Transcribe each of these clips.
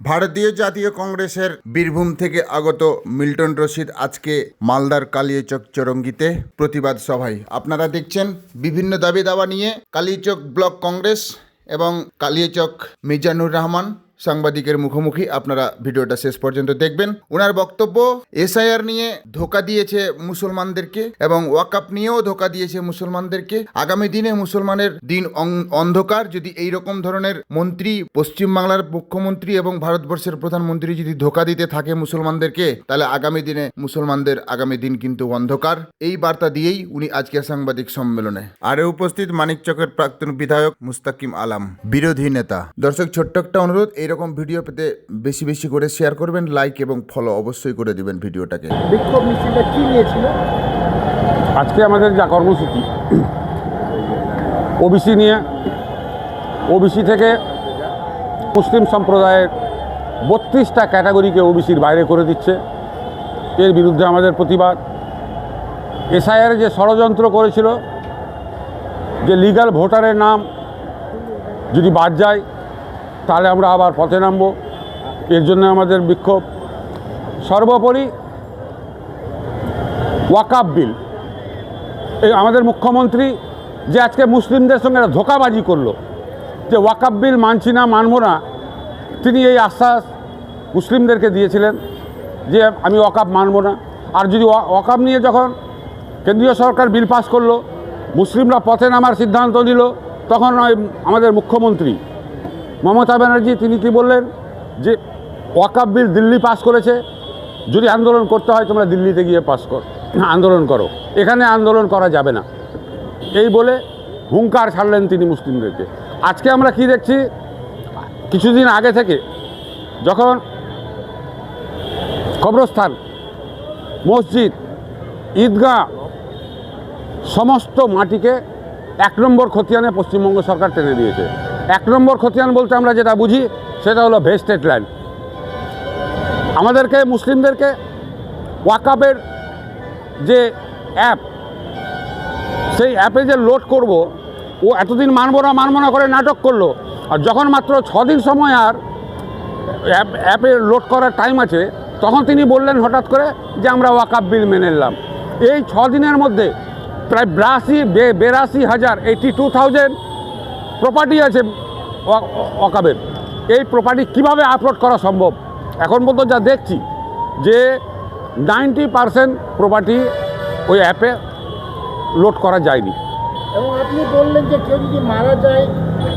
ভারতীয় জাতীয় কংগ্রেসের বীরভূম থেকে আগত মিল্টন রশিদ আজকে মালদার কালিয়াচক চরঙ্গিতে প্রতিবাদ সভায়। আপনারা দেখছেন বিভিন্ন দাবি দাওয়া নিয়ে কালিয়াচক ব্লক কংগ্রেস এবং কালিয়াচক মিজানুর রহমান। সাংবাদিকের মুখোমুখি আপনারা ভিডিওটা শেষ পর্যন্ত দেখবেন। ওনার বক্তব্য, এসআইআর নিয়ে ধোকা দিয়েছে মুসলমানদেরকে এবং ওয়াকাপ নিয়েও ধোকা দিয়েছে মুসলমানদেরকে। আগামী দিনে মুসলমানের দিন অন্ধকার। যদি এই রকম ধরনের মন্ত্রী, পশ্চিমবাংলার মুখ্যমন্ত্রী এবং ভারতবর্ষের প্রধানমন্ত্রী যদি ধোকা দিতে থাকে মুসলমানদেরকে, তাহলে আগামী দিনে মুসলমানদের আগামী দিন কিন্তু অন্ধকার। এই বার্তা দিয়েই উনি আজকে সাংবাদিক সম্মেলনে। আরে উপস্থিত মানিকচকের প্রাক্তন বিধায়ক মুস্তাকিম আলাম, বিরোধী নেতা। দর্শক, ছোট্ট একটা অনুরোধ এইরকম ভিডিও পেতে বেশি বেশি করে শেয়ার করবেন লাইক এবং ফলো অবশ্যই করে দিবেন ভিডিওটাকে। বিক্ষোভ মিছিলটা কি নিয়েছিল? আজকে আমাদের যা কর্মসূচি ওবিসি নিয়ে ওবিসি থেকে মুসলিম সম্প্রদায়ের বত্রিশটা ক্যাটাগরিকে ওবিসির বাইরে করে দিচ্ছে। এর বিরুদ্ধে আমাদের প্রতিবাদ। এসআইআর যে ষড়যন্ত্র করেছিল যে লিগাল ভোটারের নাম যদি বাদ যায় তাহলে আমরা আবার পথে নামব। এর জন্য আমাদের বিক্ষোভ। সর্বোপরি ওয়াকাব বিল। এই আমাদের মুখ্যমন্ত্রী যে আজকে মুসলিমদের সঙ্গে ধোকাবাজি করল, যে ওয়াকাব বিল মানছি না, মানব না, তিনি এই আশ্বাস মুসলিমদেরকে দিয়েছিলেন যে আমি ওয়াকাব মানব না। আর যদি ওয়া- ওয়াকাব নিয়ে যখন কেন্দ্রীয় সরকার বিল পাস করল, মুসলিমরা পথে নামার সিদ্ধান্ত নিল, তখন আমাদের মুখ্যমন্ত্রী মমতা ব্যানার্জি, তিনি কি বললেন যে, ওয়াকাব বিল দিল্লি পাস করেছে, যদি আন্দোলন করতে হয় তোমরা দিল্লিতে গিয়ে পাস কর আন্দোলন করো। এখানে আন্দোলন করা যাবে না। এই বলে হুঙ্কার ছাড়লেন তিনি মুসলিমদেরকে। আজকে আমরা কি দেখছি, কিছুদিন আগে থেকে যখন কবরস্থান, মসজিদ, ঈদগাহ সমস্ত মাটিকে এক নম্বর খতিয়ানে পশ্চিমবঙ্গ সরকার টেনে দিয়েছে। এক নম্বর খতিয়ান বলতে আমরা যেটা বুঝি, সেটা হলো ভেস্টেড ল্যান্ড আমাদেরকে, মুসলিমদেরকে ওয়াকাবের যে অ্যাপ সেই অ্যাপে যে লোড করব, ও এতদিন মানবো না মানবো না করে নাটক করল। আর যখন মাত্র দিন সময় আর অ্যাপ অ্যাপে লোড করার টাইম আছে, তখন তিনি বললেন হঠাৎ করে যে আমরা ওয়াকাব বিল মেনে নিলাম। এই দিনের মধ্যে প্রায় বিরাশি বেরাশি হাজার এইটি টু থাউজেন্ড প্রপার্টি আছে ওয়াকাবের এই প্রপার্টি কীভাবে আপলোড করা সম্ভব? এখন পর্যন্ত যা দেখছি যে নাইনটি পারসেন্ট প্রপার্টি ওই অ্যাপে লোড করা যায়নি। এবং আপনি বললেন যে কেউ যদি মারা যায়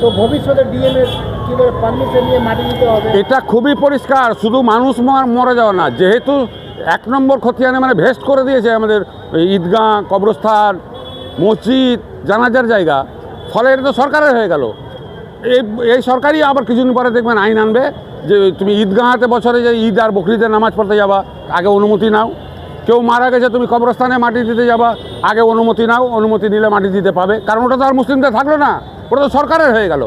তো ভবিষ্যতে ডিএমএর কি বলে পারমিশন নিয়ে মাটি দিতে হবে? এটা খুবই পরিষ্কার শুধু মানুষ মার- যাওয়া না যেহেতু এক নম্বর খতিয়ানে মানে ভেস্ট করে দিয়েছে আমাদের এই ঈদগাহ কবরস্থান মসজিদ জানাজার জায়গা। ফলে এটা তো সরকারের হয়ে গেল। এই এই সরকারই আবার কিছুদিন পরে দেখবেন আইন আনবে যে তুমি ঈদগাহাতে বছরে যে ঈদ আর বকরিদের নামাজ পড়তে যাবা, আগে অনুমতি নাও। কেউ মারা গেছে, তুমি কবরস্থানে মাটি দিতে যাবা, আগে অনুমতি নাও, অনুমতি নিলে মাটি দিতে পাবে। কারণ ওটা তো আর মুসলিমদের থাকল না, ওটা তো সরকারের হয়ে গেল।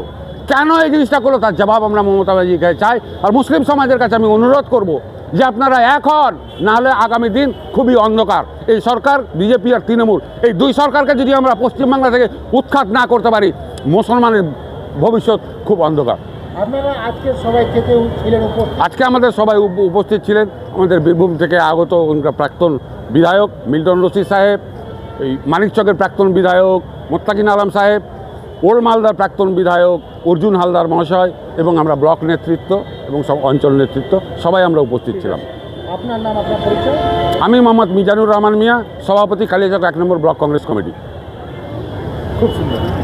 কেন এই জিনিসটা করল? তার জবাব আমরা মমতা ব্যানার্জির কাছে চাই। আর মুসলিম সমাজের কাছে আমি অনুরোধ করব যে আপনারা এক হন নাহলে আগামী দিন খুবই অন্ধকার। এই সরকার বিজেপি আর তৃণমূল এই দুই সরকারকে যদি আমরা পশ্চিমবাংলা থেকে উৎখাত না করতে পারি মুসলমানের ভবিষ্যৎ খুব অন্ধকার। আপনারা আজকে সবাই থেকে ছিলেন আজকে আমাদের সবাই উপ- উপস্থিত ছিলেন। আমাদের বীরভূম থেকে আগত উনকা প্রাক্তন বিধায়ক মিল্টন রশিদ সাহেব এই মানিকচকের প্রাক্তন বিধায়ক মোত্তাকিন আলম সাহেব ওল্ড মালদার প্রাক্তন বিধায়ক অর্জুন হালদার মহাশয় এবং আমরা ব্লক নেতৃত্ব এবং সব অঞ্চল নেতৃত্ব সবাই আমরা উপস্থিত ছিলাম। আপনার নাম আপনার পরিচয়? আমি মোহাম্মদ মিজানুর রহমান মিয়া সভাপতি কালিয়াচক এক নম্বর ব্লক কংগ্রেস কমিটি। খুব সুন্দর।